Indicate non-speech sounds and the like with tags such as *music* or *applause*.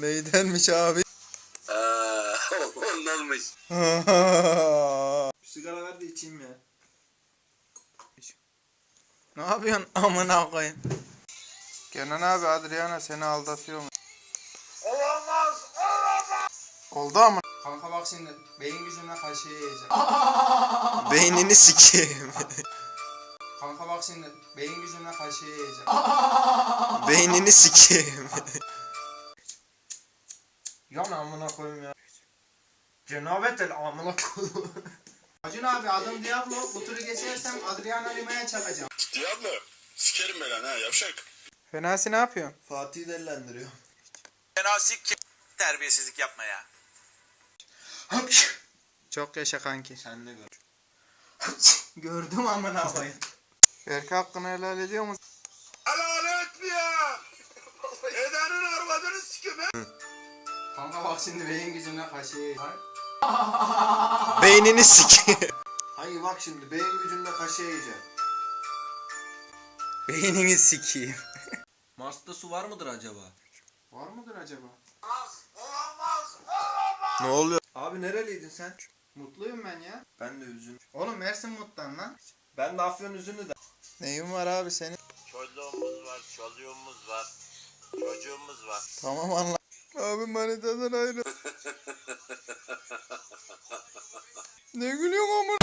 neydenmiş abi? Aa, *laughs* ondanmış. *laughs* Sigara ver de içeyim ya. ne yapıyorsun amına koyayım? Kenan abi Adriana seni aldatıyor mu? Olamaz, olamaz. Oldu ama. Kanka bak şimdi beyin gücümle kaşığı yiyeceğim. *laughs* Beynini sikeyim. Kanka bak şimdi beyin gücümle kaşığı yiyeceğim. Beynini sikeyim. Yan amına koyayım ya. Cenabet el amına koyayım. *laughs* Acun abi adım Diablo. Bu turu geçersem Adriana Lima'ya çakacağım. Diablo. Sikerim ben lan ha yavşak. Fenasi ne yapıyorsun? Fatih'i delilendiriyor. Fenasik ki terbiyesizlik yapma ya. Çok yaşa kanki. Sen de gör. *laughs* Gördüm amına koyayım. Berke hakkını helal ediyor mu? Helal etmiyor. Edenin arvadını sikim Kanka bak şimdi beyin gücümle kaşığı yiyeceğim. Beynini sikeyim. Hayır bak şimdi beyin gücümle kaşığı yiyeceğim. Beynini sikeyim. Mars'ta su var mıdır acaba? Var mıdır acaba? Ne oluyor? Abi nereliydin sen? Mutluyum ben ya. Ben de üzün. Oğlum Mersin Mut'tan lan. Ben de Afyon üzünü de. Neyin var abi senin? Çoluğumuz var, çocuğumuz var. Çocuğumuz var. Tamam anla. Abi manitadan ayrı. ne gülüyorsun amına?